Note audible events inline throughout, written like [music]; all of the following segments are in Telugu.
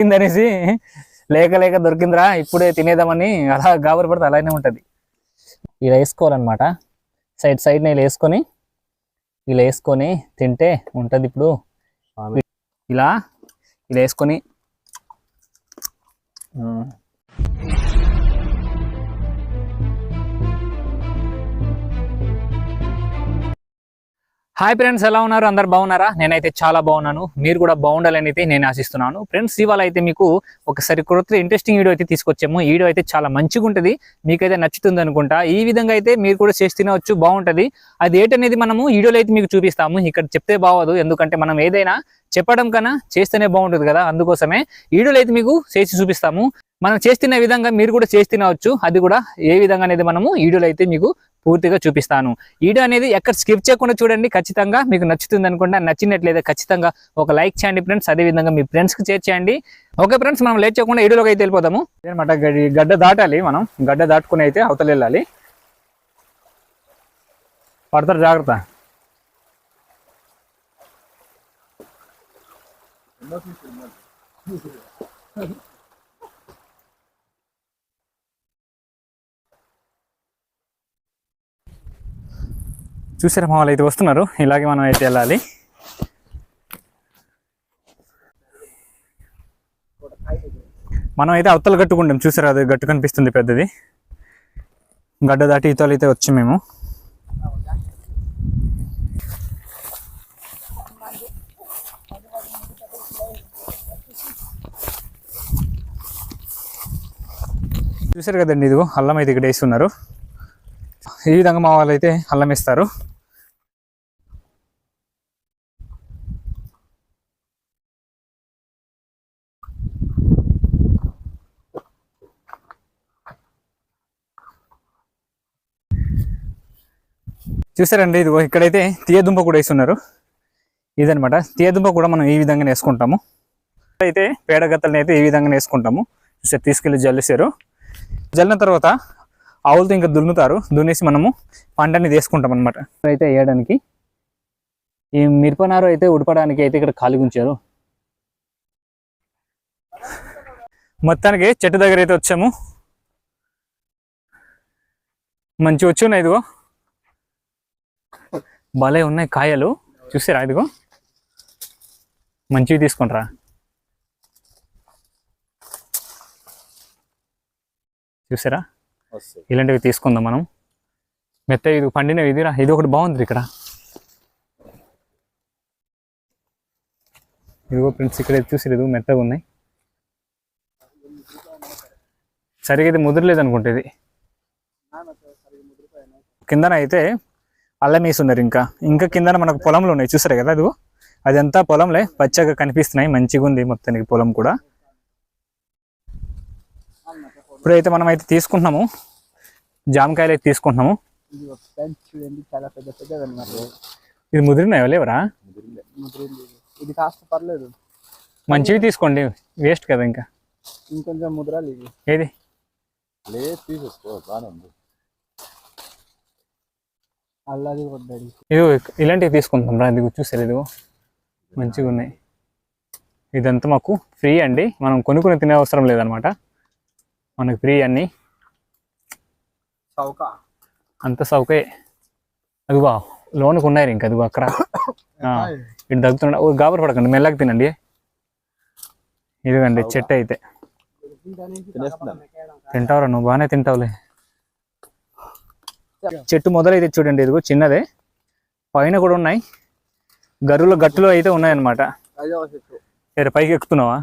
దొరికిందనేసి లేక లేక దొరికిందిరా ఇప్పుడే తినేదామని అలా గాబరి పడితే అలానే ఉంటుంది. ఇలా వేసుకోవాలన్నమాట. సైడ్ సైడ్ ఇలా వేసుకొని ఇలా వేసుకొని తింటే ఉంటుంది ఇప్పుడు. ఇలా ఇలా వేసుకొని. హాయ్ ఫ్రెండ్స్ ఎలా ఉన్నారు? అందరు బాగున్నారా? నేనైతే చాలా బాగున్నాను. మీరు కూడా బాగుండాలని అయితే నేను ఆశిస్తున్నాను. ఫ్రెండ్స్ ఇవాళ అయితే మీకు ఒకసారి కొత్త ఇంట్రెస్టింగ్ వీడియో అయితే తీసుకొచ్చాము. ఈ వీడియో అయితే చాలా మంచిగా ఉంటుంది. మీకైతే నచ్చుతుంది అనుకుంటా. ఈ విధంగా అయితే మీరు కూడా చేసి తినవచ్చు బాగుంటది. అది ఏంటనేది మనము వీడియోలో అయితే మీకు చూపిస్తాము. ఇక్కడ చెప్తే బాగోదు. ఎందుకంటే మనం ఏదైనా చెప్పడం కన్నా చేస్తేనే బాగుంటుంది కదా? అందుకోసమే వీడియోలో అయితే మీకు చేసి చూపిస్తాము. మనం చేస్తున్న విధంగా మీరు కూడా చేసి తినవచ్చు. అది కూడా ఏ విధంగా అనేది మనము వీడియోలో అయితే మీకు పూర్తిగా చూపిస్తాను. వీడియో అనేది ఎక్కడ స్కిప్ చేయకుండా చూడండి. ఖచ్చితంగా మీకు నచ్చుతుంది అనుకుంటా. నచ్చినట్లయితే ఖచ్చితంగా ఒక లైక్ చేయండి ఫ్రెండ్స్. అదే విధంగా మీ ఫ్రెండ్స్కి షేర్ చేయండి. ఓకే ఫ్రెండ్స్ మనం లేట్ చేయకుండా వీడియోలోకి అయితే వెళ్ళిపోతాము అనమాట గడ్డ దాటాలి మనం. గడ్డ దాటుకుని అయితే అవతల వెళ్ళాలి. పడతారు జాగ్రత్త. చూసారా మా వాళ్ళు అయితే వస్తున్నారు. ఇలాగే మనం అయితే వెళ్ళాలి. మనం అయితే అవతలు కట్టుకుంటాం చూసారా అది గట్టు కనిపిస్తుంది పెద్దది. గడ్డ దాటి ఇతలు అయితే వచ్చి మేము. చూసారు కదండి ఇదిగో అల్లం అయితే ఇక్కడ వేస్తున్నారు. ఈ విధంగా మా వాళ్ళు అయితే అల్లం వేస్తారు. చూసారండి ఇదిగో ఇక్కడైతే తీయదుంప కూడా వేస్తున్నారు. ఇదనమాట తీయదుంప కూడా మనం ఈ విధంగా వేసుకుంటాము. అయితే పేడగత్తలని అయితే ఈ విధంగా వేసుకుంటాము. చూసారు తీసుకెళ్ళి జల్లేశారు. జల్లిన తర్వాత ఆవులతో ఇంకా దున్నుతారు. దున్నేసి మనము పంటని తీసుకుంటాం అనమాట అయితే వేయడానికి ఈ మిరపనారు అయితే ఉడపడానికి అయితే ఇక్కడ ఖాళీ ఉంచారు. మొత్తానికి చెట్టు దగ్గర అయితే వచ్చాము. మంచి వచ్చి ఉన్నాయి ఇదిగో? భలే ఉన్నాయి కాయలు. చూసారా ఇదిగో? మంచివి తీసుకుంటారా? చూసారా? ఇలాంటివి తీసుకుందాం మనం. మెత్త ఇది పండినవి ఇదిరా ఇది ఒకటి బాగుంది ఇక్కడ. ఇదిగో ఫ్రెండ్స్ ఇక్కడ చూసి ఇది మెత్తగా ఉన్నాయి. సరిగా ఇది ముదిరలేదు అనుకుంటా ఇది. కిందన అయితే అల్లం వేస్తున్నారు ఇంకా. ఇంకా కిందన మనకు పొలంలో ఉన్నాయి చూసారు కదా అదిగో అదంతా పొలంలే పచ్చగా కనిపిస్తున్నాయి మంచిగా ఉంది మొత్తానికి పొలం కూడా. ఇప్పుడైతే మనం అయితే తీసుకుంటున్నాము. జామకాయలు అయితే తీసుకుంటున్నాము. ఇది చూడండి చాలా పెద్ద అన్నమాట. ఇది ముదిరినాయో లేవరా? ఇది. ఇది కాస్త పర్లేదు. మంచివి తీసుకోండి వేస్ట్ కదా ఇంకా. ఇంకొంచెం ముద్రాలు ఇది. ఏది? లేదు తీసేసుకో బాగానే ఉంది. అల్లది పడ్డాడు ఇదిగో ఇలాంటివి తీసుకుంటాం రా ఇదిగో చూసారు ఇదిగో? మంచిగా ఉన్నాయి ఇదంతా మాకు ఫ్రీ అండి. మనం కొనుక్కుని తినే అవసరం లేదనమాట మనకు ఫ్రీ అన్ని. చౌక అంత సౌకే. అదిగో లోనుకు ఉన్నాయి ఇంకా అదిగో అక్కడ. [coughs] ఇటు దగ్గుతుండ ఓ గాబర పడకండి మెల్లగా తినండి. ఇదిగండి చెట్టు అయితే. తింటావురా నువ్వు బాగానే తింటావులే. చెట్టు మొదలైతే చూడండి ఇదిగో చిన్నదే. పైన కూడా ఉన్నాయి. గరువుల గట్టులో అయితే ఉన్నాయన్నమాట. అదే పైకి ఎక్కుతున్నావా?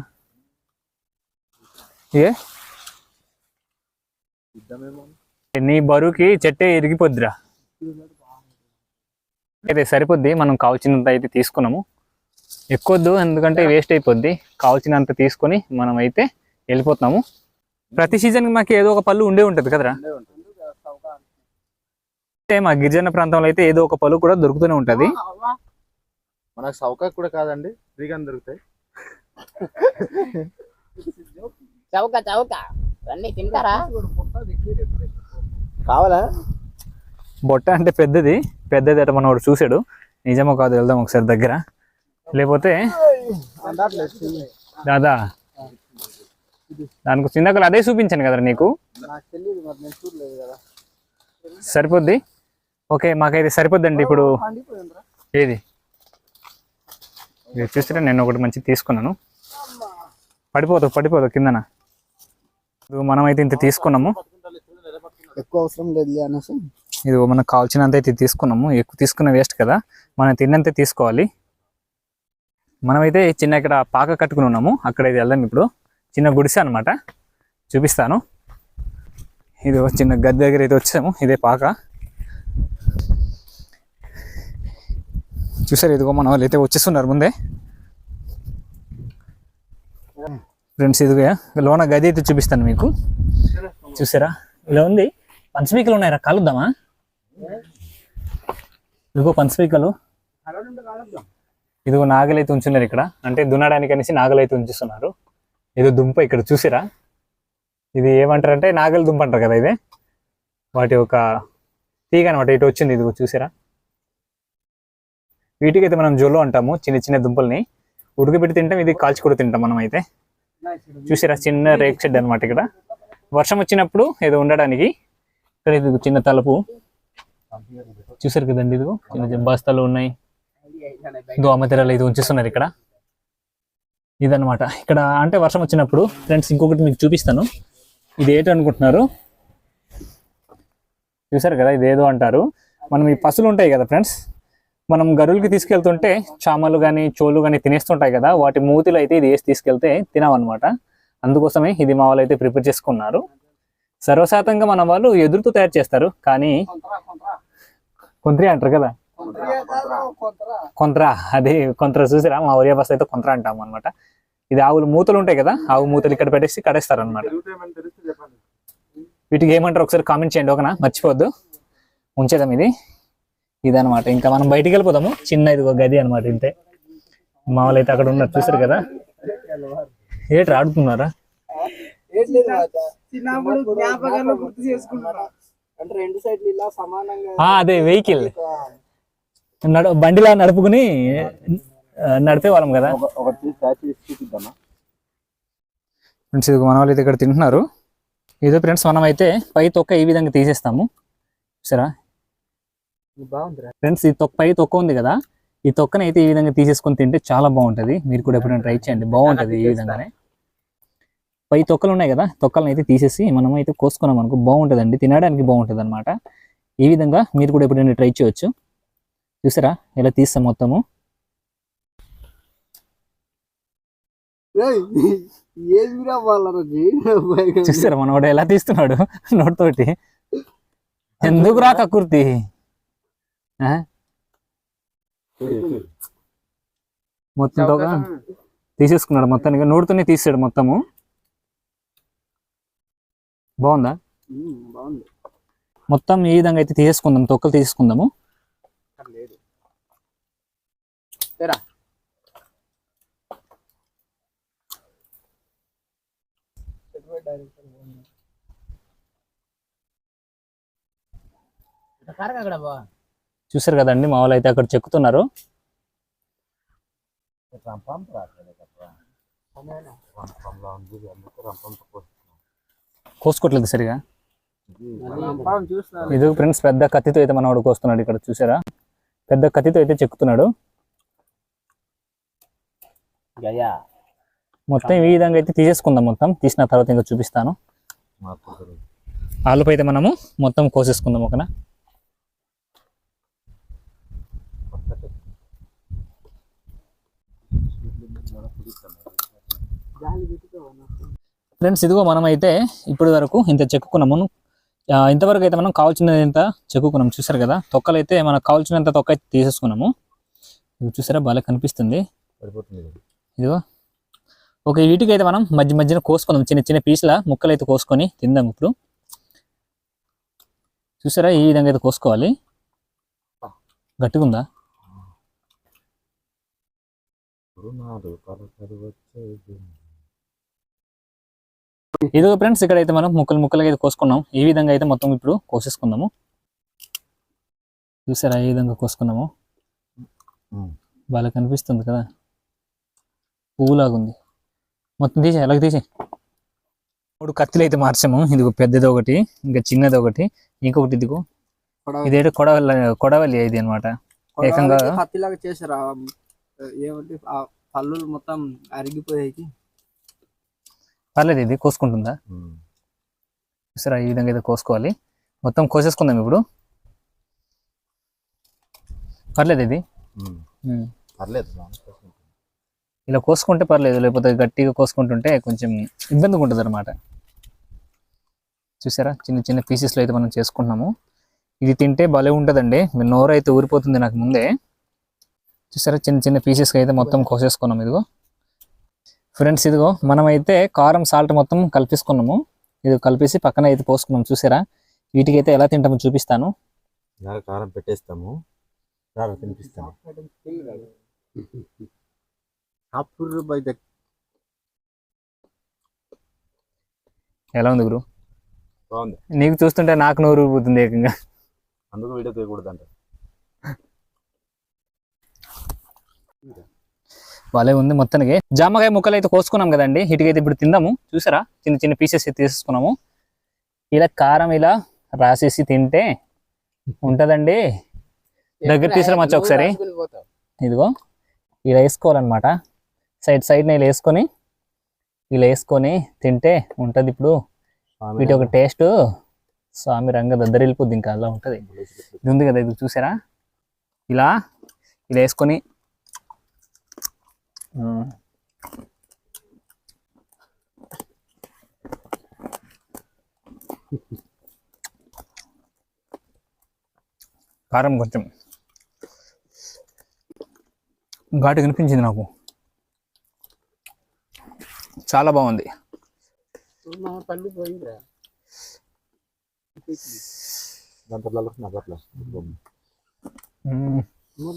ఏ? నీ బరువుకి చెట్టే ఇరిగిపోద్దిరా. అయితే సరిపోద్ది మనం కావాల్సినంత అయితే తీసుకున్నాము. ఎక్కువద్దు ఎందుకంటే వేస్ట్ అయిపోద్ది. కావాల్సినంత తీసుకొని మనం అయితే వెళ్ళిపోతున్నాము. ప్రతి సీజన్కి మాకు ఏదో ఒక పళ్ళు ఉండే ఉంటుంది కదరా. ఉండే ఉంటుంది. చౌక అంటే మా గిరిజన ప్రాంతంలో అయితే ఏదో ఒక పళ్ళు కూడా దొరుకుతూనే ఉంటుంది. మనకు చౌక కూడా కాదండి ఫ్రీగా దొరుకుతాయి. చౌక చౌక అన్ని తింటారా? కావాలా? బొట్ట అంటే పెద్దది. పెద్దది అట మనోడు చూసాడు నిజమో కాదు వెళ్దాం ఒకసారి దగ్గర. లేకపోతే దాదా దానికి చిందకలు అదే చూపించాను కదా నీకు? నాకు తెలియదు మరి నేను చూడలేదు కదా సరిపోద్ది? ఓకే మాకైతే సరిపోద్దండి ఇప్పుడు. ఏది? ఇది చూస్తే నేను ఒకటి మంచి తీసుకున్నాను. పడిపోదు పడిపోదు కిందన. మనమైతే ఇంత తీసుకున్నాము. ఎక్కువ అవసరం లేదు అనేసి. ఇది మనకు కావాల్సినంత అయితే తీసుకున్నాము. ఎక్కువ తీసుకున్న వేస్ట్ కదా. మనం తిన్నంతే తీసుకోవాలి. మనమైతే చిన్న ఇక్కడ పాక కట్టుకుని ఉన్నాము. అక్కడ ఇది వెళ్దాం ఇప్పుడు. చిన్న గుడిసె అనమాట చూపిస్తాను. ఇది చిన్న గది దగ్గర అయితే వచ్చాము. ఇదే పాక. చూసారు ఇదిగో మన వాళ్ళు అయితే వచ్చేస్తున్నారు ముందే. ఫ్రెండ్స్ ఇదిగో లోన గది అయితే చూపిస్తాను మీకు. చూసారా? ఇలా ఉంది. పంచమీకలు ఉన్నాయరా కలుద్దామా? ఇదిగో పంచమీకలు. ఇదిగో నాగలైతే ఉంచున్నారు ఇక్కడ. అంటే దున్నడానికి అనేసి నాగలైతే ఉంచుతున్నారు ఇది దుంప ఇక్కడ చూసిరా? ఇది ఏమంటారంటే నాగలి దుంప అంటారు కదా ఇది. వాటి ఒక తీగ అనమాట ఇటు వచ్చింది ఇదిగో చూసిరా? వీటికైతే మనం జొల్లు అంటాము చిన్న చిన్న దుంపల్ని. ఉడకబెట్టి తింటాం ఇది కాల్చి కూడా తింటాం మనం అయితే చూసారా చిన్న రేక్ షెడ్ అనమాట ఇక్కడ. వర్షం వచ్చినప్పుడు ఏదో ఉండడానికి ఇక్కడ ఇది చిన్న తలుపు. చూసారు కదండి ఇదిగో చిన్న జంబాస్తాలు బస్తాలు ఉన్నాయి దోమతెరలు ఇది ఉంచేస్తున్నారు ఇక్కడ. ఇదనమాట ఇక్కడ అంటే వర్షం వచ్చినప్పుడు ఫ్రెండ్స్ ఇంకొకటి మీకు చూపిస్తాను. ఇది ఏంటి అనుకుంటున్నారు? చూసారు కదా ఇదేదో అంటారు. మనం ఈ పసులు ఉంటాయి కదా ఫ్రెండ్స్? మనం గరువులకి తీసుకెళ్తుంటే చామలు కానీ చోలు కానీ తినేస్తుంటాయి కదా వాటి మూతిలో అయితే ఇది వేసి తీసుకెళ్తే తినవన్నమాట. అందుకోసమే ఇది మా వాళ్ళు అయితే ప్రిపేర్ చేసుకున్నారు. సర్వశాతంగా మన వాళ్ళు ఎదురుతో తయారు చేస్తారు కానీ కొంత్రి అంటారు కదా. కొంత్ర అది కొంత్ర చూసిరా? మా ఒరియా బస్ అయితే కొంత్ర అంటాం అనమాట ఇది ఆవులు మూతలు ఉంటాయి కదా ఆవు మూతలు ఇక్కడ పెట్టేసి కడేస్తారు అనమాట వీటికి ఏమంటారు ఒకసారి కామెంట్ చేయండి ఒకనా మర్చిపోవద్దు. ఉంచేదాం ఇది. ఇదనమాట ఇంకా మనం బయటికి వెళ్ళిపోదాము చిన్న ఇది ఒక గది అనమాట ఇంతే. మామూలు అయితే అక్కడ ఉన్నారు. చూసారు కదా? ఏట్రా ఆడుతున్నారా చిన్నప్పుడు జ్ఞాపకాలు గుర్తు చేసుకుంటున్నా. అంటే రెండు సైడ్లు ఇలా సమానంగా ఆ, అదే వెహికల్. నడు బండిలా నడుపుకుని నడిపే వాళ్ళం కదా? ఫ్రెండ్స్ ఇది మన వాళ్ళు అయితే ఇక్కడ తింటున్నారు. ఏదో ఫ్రెండ్స్ మనం అయితే పై తొక్క ఈ విధంగా తీసేస్తాము. సరే ఫ్రెండ్స్ ఈ తొక్క పై తొక్క ఉంది కదా? ఈ తొక్కని అయితే ఈ విధంగా తీసేసుకొని తింటే చాలా బాగుంటది. మీరు కూడా ఎప్పుడైనా ట్రై చేయండి. బాగుంటది ఈ విధంగానే. పై తొక్కలు ఉన్నాయి కదా? తొక్కలను అయితే తీసేసి మనం అయితే కోసుకున్నాం అనుకో బాగుంటుందండి. తినడానికి బాగుంటుంది అనమాట ఈ విధంగా మీరు కూడా ఎప్పుడైనా ట్రై చేయొచ్చు. చూసారా? ఇలా తీస్తాం మొత్తము. చూసారా? మనవాడు ఎలా తీస్తున్నాడు? నోటితోటి. ఎందుకు రా కక్కుర్తి ఆ? మొత్తం తీసేసుకున్నాడు మొత్తానికి నోటితోనే తీసాడు మొత్తము. బాగుందా? బాగుంది. మొత్తం ఈ విధంగా అయితే తీసేసుకుందాం తొక్కలు తీసేసుకుందాము. అక్కడ బా. చూసారు కదండి మా వాళ్ళు అయితే అక్కడ చెక్కుతున్నారు. కోసుకోవట్లేదు సరిగా? ఇది ఫ్రెండ్స్ పెద్ద కత్తితో అయితే మనవాడు కోస్తున్నాడు ఇక్కడ చూసారా? పెద్ద కత్తితో అయితే చెక్కుతున్నాడు. మొత్తం ఈ విధంగా అయితే తీసేసుకుందాం మొత్తం తీసిన తర్వాత ఇంకా చూపిస్తాను. ఆలుపు అయితే మనము మొత్తం కోసేసుకుందాం ఒకనా ఫ్రెండ్స్ ఇదిగో మనం అయితే ఇప్పటి వరకు ఇంత చెక్కుకున్నాము. ఇంతవరకు అయితే మనం కావాల్సినది ఇంత చెక్కుకున్నాం చూసారు కదా? తొక్కలు అయితే మనకు కావాల్సినంత తొక్క అయితే తీసేసుకున్నాము. ఇది చూసారా? బాగా కనిపిస్తుంది. ఇదిగో. ఒక వీటికి అయితే మనం మధ్య మధ్యన కోసుకుందాం. చిన్న చిన్న పీసుల ముక్కలు అయితే కోసుకొని తిందాం ఇప్పుడు. చూసారా? ఈ విధంగా అయితే కోసుకోవాలి. గట్టిగా ఉందా? ఇదిగో ఫ్రెండ్స్ ఇక్కడ అయితే మనం ముక్కలు ముక్కలుగా అయితే కోసుకున్నాం. ఈ విధంగా అయితే మొత్తం ఇప్పుడు కోసేసుకుందాము. చూసారా ఈ విధంగా కోసుకున్నాము. బాగా కనిపిస్తుంది కదా. పువ్వులాగా ఉంది. మొత్తం తీసే అలాగే తీసే మూడు కత్తులు అయితే మార్చాము. ఇదిగో పెద్దది ఒకటి ఇంకా చిన్నది ఒకటి ఇంకొకటి ఇదిగో. ఇదేంటి కొడవలి కొడవలి ఇది అనమాట ఏకంగా- హత్తిలాగా చేశారు. ఆ, ఏమంటే పళ్ళు మొత్తం అరిగిపోయాయి. పర్లేదు ఇది కోసుకుంటుందా? సరే ఈ విధంగా అయితే కోసుకోవాలి. మొత్తం కోసేసుకుందాం ఇప్పుడు. పర్లేదు ఇది. పర్లేదు ఇలా కోసుకుంటే పర్లేదు లేకపోతే గట్టిగా కోసుకుంటుంటే కొంచెం ఇబ్బందిగా ఉంటుంది అనమాట చూసారా చిన్న చిన్న పీసెస్లో అయితే మనం చేసుకుంటున్నాము. ఇది తింటే భలే ఉంటుందండి. నోరు అయితే ఊరిపోతుంది నాకు ముందే. చూసారా చిన్న చిన్న పీసెస్కి అయితే మొత్తం కోసేసుకున్నాం ఇదిగో. ఫ్రెండ్స్ ఇదిగో మనమైతే కారం సాల్ట్ మొత్తం కలిపేసుకున్నాము. ఇది కలిపేసి పక్కన అయితే పోసుకున్నాం చూసారా? వీటికైతే ఎలా తింటామో చూపిస్తాను. కారం పెట్టేస్తాము. తినిపిస్తాము. ఎలా ఉంది గురు బాగుంది. నీకు చూస్తుంటే నాకు నోరు ఊరిపోతుంది ఏకంగా. అందుకు వీడియో తీయకూడదు అంట [laughs] భలే ఉంది మొత్తానికి. జామకాయ ముక్కలు అయితే కోసుకున్నాం కదండి. ఇటుకైతే ఇప్పుడు తిందాము. చూసారా? చిన్న చిన్న పీసెస్ అయితే తీసుకున్నాము. ఇలా కారం ఇలా రాసేసి తింటే ఉంటదండి. దగ్గర తీసుకురా మచ్చ ఒకసారి. ఇదిగో. ఇలా వేసుకోవాలన్నమాట. సైడ్ సైడ్ ఇలా వేసుకొని ఇలా వేసుకొని తింటే ఉంటది ఇప్పుడు. వీటి ఒక టేస్ట్ స్వామి రంగ దద్దరి వెళ్ళిపోద్ది ఇంకా అలా ఉంటది. ఇది ఉంది కదా ఇది చూసారా? ఇలా ఇలా వేసుకొని. కారం కొంచెం. ఘాటు కనిపించింది నాకు. చాలా బాగుంది. దాంట్లో.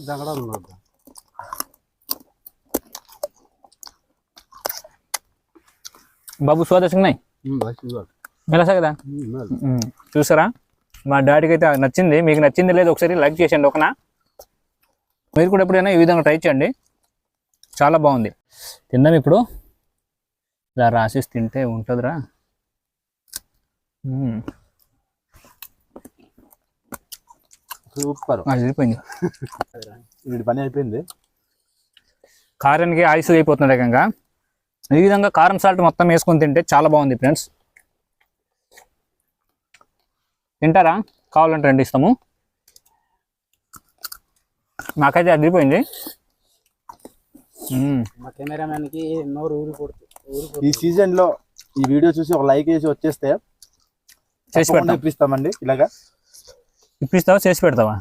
దగడాలు బాబు స్వాద ఉన్నాయి మెలసా కదా. చూసారా? మా డాడీకి అయితే నచ్చింది. మీకు నచ్చింది లేదు ఒకసారి లైక్ చేయండి ఒకనా మీరు కూడా ఎప్పుడైనా ఈ విధంగా ట్రై చేయండి. చాలా బాగుంది. తిందాం ఇప్పుడు. ఇలా రాసేసి తింటే ఉంటుందిరా. సూపర్. అయిపోయింది [laughs] వీడి పని అయిపోయింది. కారానికి ఆయుస్ అయిపోతుంది ఏకంగా ఈ విధంగా కారం సాల్ట్ మొత్తం వేసుకొని తింటే చాలా బాగుంది ఫ్రెండ్స్ తింటారా? కావాలంటే రెండు ఇస్తాము. నాకైతే అదిరిపోయింది. మ్మ్. మా కెమెరామెన్కి నోరు ఊరి కొడుతుంది ఊరి ఈ సీజన్లో ఈ వీడియో చూసి ఒక లైక్ వేసి వచ్చేస్తే చేసి పెడతాం. ఇప్పిస్తామండి ఇలాగా? ఇప్పిస్తావా చేసి పెడతావా?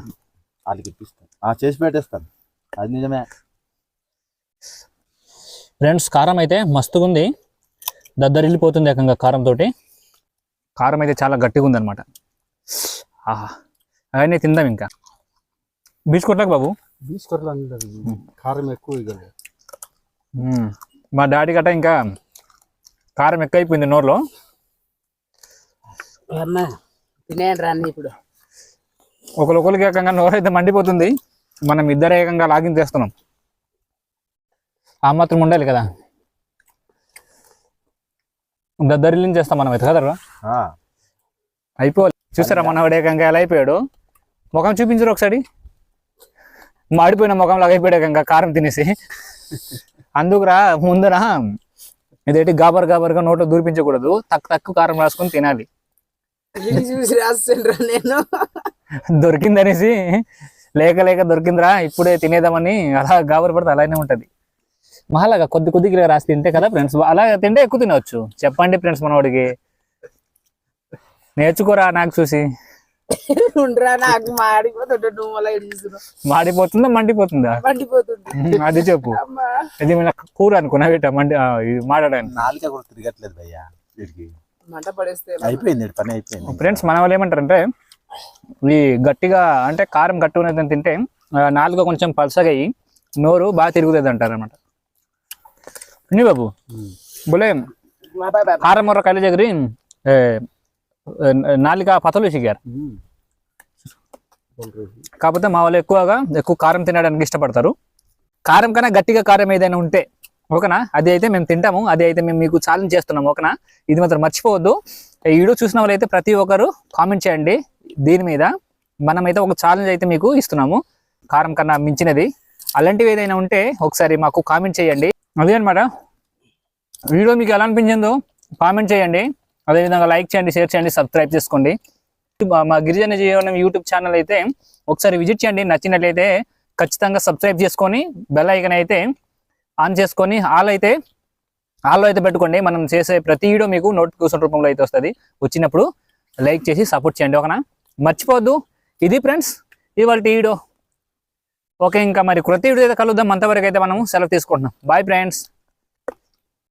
వాళ్ళకి ఇప్పిస్తాం. ఆ చేసి పెట్టేస్తాను. అది నిజమే. ఫ్రెండ్స్ కారం అయితే మస్తుగా ఉంది దద్దరిల్లిపోతుంది ఏకంగా కారంతో కారం అయితే చాలా గట్టిగా ఉంది అనమాట ఆహా అవన్నీ తిందాం ఇంకా. బీచ్ కొట్టకు బాబు కారం ఎక్కువ. మా డాడీ గట్ట ఇంకా కారం ఎక్కువైపోయింది నోరులో ఇప్పుడు. ఒకరికొకరికి ఏకంగా నోరు అయితే మండిపోతుంది. మనం ఇద్దరు ఏకంగా లాగిన్ చేస్తున్నాం. ఆ మాత్రం ఉండాలి కదా. దద్దరిల్లిని చేస్తాం మనం అయితే కదరా అయిపోవాలి. చూసారా మనవాడు ఏకంగా ఎలా అయిపోయాడు? ముఖం చూపించరు ఒకసారి? మాడిపోయిన ముఖం లాగా అయిపోయాడు ఏకంగా కారం తినేసి. అందుకురా ముందర ఇదేంటి గాబర్ గాబర్గా నోట్లో దూరిపించకూడదు తక్కువ తక్కువ కారం రాసుకొని తినాలి. ఇది చూసి రాస్తుండ్రా నేను? దొరికిందనేసి లేక లేక దొరికిందిరా ఇప్పుడే తినేద్దామని అలా గాబరి పడితే అలానే ఉంటది. మహాలాగా కొద్ది కొద్దిగా రాసి తింటే కదా ఫ్రెండ్స్ అలా తింటే ఎక్కువ తినవచ్చు చెప్పండి ఫ్రెండ్స్ మనవాడికి నేర్చుకోరా నాకు చూసి. మాడిపోతుందా మండిపోతుందా? అది చెప్పు. అమ్మా. ఇది మన కూర అనుకున్నా మండి నాలుక కూడా తిరగట్లేదు భయ్యా అయిపోయింది పని అయిపోయింది. ఫ్రెండ్స్ మన వాళ్ళు ఏమంటారంటే ఈ గట్టిగా అంటే కారం గట్టి ఉన్నదని తింటే ఆ, నాలుక కొంచెం పలసగా అయ్యి నోరు బాగా తిరుగుతుంది అంటారు అనమాట నీ బాబు బోలే కారం మొర్ర కళ్ళు జగరి ఏ, ఏ, నాలుక పతలు కాకపోతే మా వాళ్ళు ఎక్కువగా ఎక్కువ కారం తినడానికి ఇష్టపడతారు కారం కన్నా గట్టిగా కారం ఏదైనా ఉంటే ఓకేనా అది అయితే మేము తింటాము అది అయితే మేము మీకు ఛాలెంజ్ చేస్తున్నాము ఓకేనా ఇది మాత్రం మర్చిపోవద్దు ఈ వీడియో చూసిన వాళ్ళైతే ప్రతి ఒక్కరు కామెంట్ చేయండి దీని మీద మనమైతే ఒక ఛాలెంజ్ అయితే మీకు ఇస్తున్నాము కారం కన్నా మించినది అలాంటివి ఏదైనా ఉంటే ఒకసారి మాకు కామెంట్ చేయండి అదే అనమాట వీడియో మీకు ఎలా అనిపించిందో కామెంట్ చేయండి. అదేవిధంగా లైక్ చేయండి షేర్ చేయండి సబ్స్క్రైబ్ చేసుకోండి. మా- గిరిజన జీవనం యూట్యూబ్ ఛానల్ అయితే ఒకసారి విజిట్ చేయండి. నచ్చినట్లయితే ఖచ్చితంగా సబ్స్క్రైబ్ చేసుకొని బెల్ ఐకన్ అయితే ఆన్ చేసుకొని ఆల్ అయితే ఆల్లో అయితే పెట్టుకోండి. మనం చేసే ప్రతి వీడియో మీకు నోటిఫికేషన్ రూపంలో అయితే వస్తుంది. వచ్చినప్పుడు లైక్ చేసి సపోర్ట్ చేయండి. ఒకనా మర్చిపోవద్దు. ఇది ఫ్రెండ్స్ ఇవాళ వీడియో ఓకే ఇంకా మరి ప్రతి వీడియో కలుద్దాం. అంతవరకు అయితే మనం సెలవు తీసుకుంటున్నాం. Bye friends